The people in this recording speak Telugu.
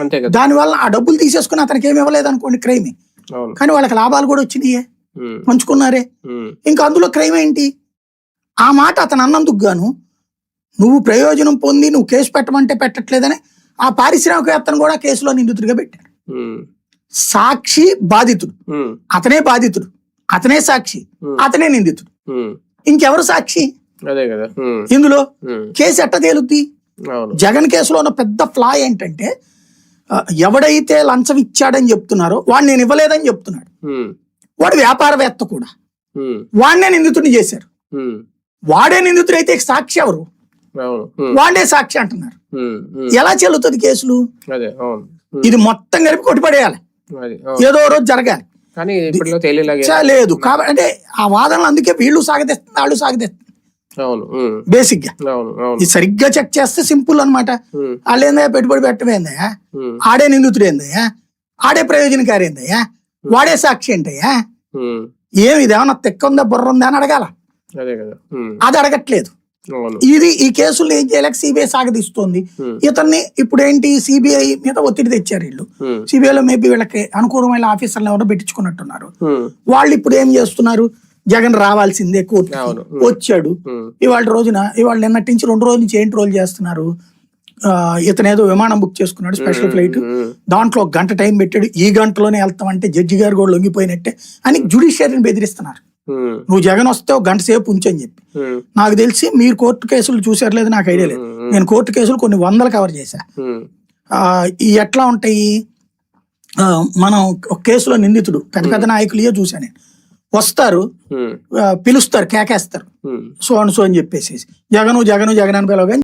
అంతే కదా. దానివల్ల ఆ డబ్బులు తీసేసుకుని అతనికి ఏమి ఇవ్వలేదు అనుకోండి క్రైమ్ కానీ వాళ్ళకి లాభాలు కూడా వచ్చినాయే. పంచుకున్నారే. ఇంకా అందులో క్రైమ్ ఏంటి? ఆ మాట అతను అన్నందుకు గాను నువ్వు ప్రయోజనం పొంది నువ్వు కేసు పెట్టమంటే పెట్టట్లేదని ఆ పారిశ్రామికవేత్తను కూడా కేసులో నిందితుడిగా పెట్టాడు సాక్షి బాధితుడు. అతనే బాధితుడు. అతనే సాక్షి. అతనే నిందితుడు. ఇంకెవరు సాక్షి? అదే కదా. ఉమ్, ఇందులో కేసు ఎట్ట తేలుద్ది? జగన్ కేసులో ఉన్న పెద్ద ఫ్లా ఏంటంటే ఎవడైతే లంచం ఇచ్చాడని చెప్తున్నారో వాడు నేను ఇవ్వలేదని చెప్తున్నాడు. వాడు వ్యాపారవేత్త కూడా. వాడినే నిందితుడిని చేశారు. వాడే నిందితుడు అయితే సాక్షి ఎవరు? వాడే సాక్షి అంటున్నారు. ఎలా చెల్లుతుంది కేసులు? ఇది మొత్తం కలిపి కొట్టిపడేయాలి. ఏదో రోజు జరగాలి. లేదు. కాబట్టి అంటే ఆ వాదనలు అందుకే వీళ్ళు సాగదీస్తుంది వాళ్ళు సాగదీస్తుంది అవును బేసిక్గా ఇది సరిగ్గా చెక్ చేస్తే సింపుల్ అన్నమాట. ఉమ్, వాళ్ళు ఏందయ్యా పెట్టుబడి పెట్టమేందయ్యా ఆడే నిందితుడు ఏందయ్యా? ఆడే ప్రయోజనకారి ఏందయ్యా? వాడే సాక్షి ఏంటయ్యా? ఏమి ఇదేమన్నా తెక్క ఉందా బుర్ర ఉందా అని అడగాల. అదే అడగట్లేదు. ఇది ఈ కేసులు ఏం చేయలేక సిబిఐ సాగదీస్తోంది. ఇతన్ని ఇప్పుడు ఏంటి సిబిఐ మీద ఒత్తిడి తెచ్చారు వీళ్ళు. సిబిఐలో మేబీ వీళ్ళకి అనుకూలమైన ఆఫీసర్లు ఎవరో పెట్టించుకున్నట్టున్నారు. వాళ్ళు ఇప్పుడు ఏం చేస్తున్నారు? జగన్ రావాల్సిందే కోర్టు. వచ్చాడు. ఇవాళ రోజున ఇవాళ నిన్నటి నుంచి రెండు రోజుల నుంచి ఏంటి రోల్ చేస్తున్నారు? ఆ, ఇతను ఏదో విమానం బుక్ చేసుకున్నాడు స్పెషల్ ఫ్లైట్. దాంట్లో ఒక గంట టైం పెట్టాడు. ఈ గంటలోనే వెళ్తామంటే జడ్జి గారు కూడా లొంగిపోయినట్టే అని జుడిషియరీని బెదిరిస్తున్నారు. నువ్వు జగన్ వస్తే ఒక గంట సేపు ఉంచని చెప్పి. నాకు తెలిసి మీరు కోర్టు కేసులు చూసారు లేదు నాకు ఐడియా లేదు. నేను కోర్టు కేసులు కొన్ని వందలు కవర్ చేశా. ఎట్లా ఉంటాయి? మనం ఒక కేసులో నిందితుడు పెద్ద పెద్ద నాయకులే చూసా నేను. వస్తారు పిలుస్తారు కేకేస్తారు. సో అని సో అని చెప్పేసి జగను జగను జగన్ అని పిలవగానే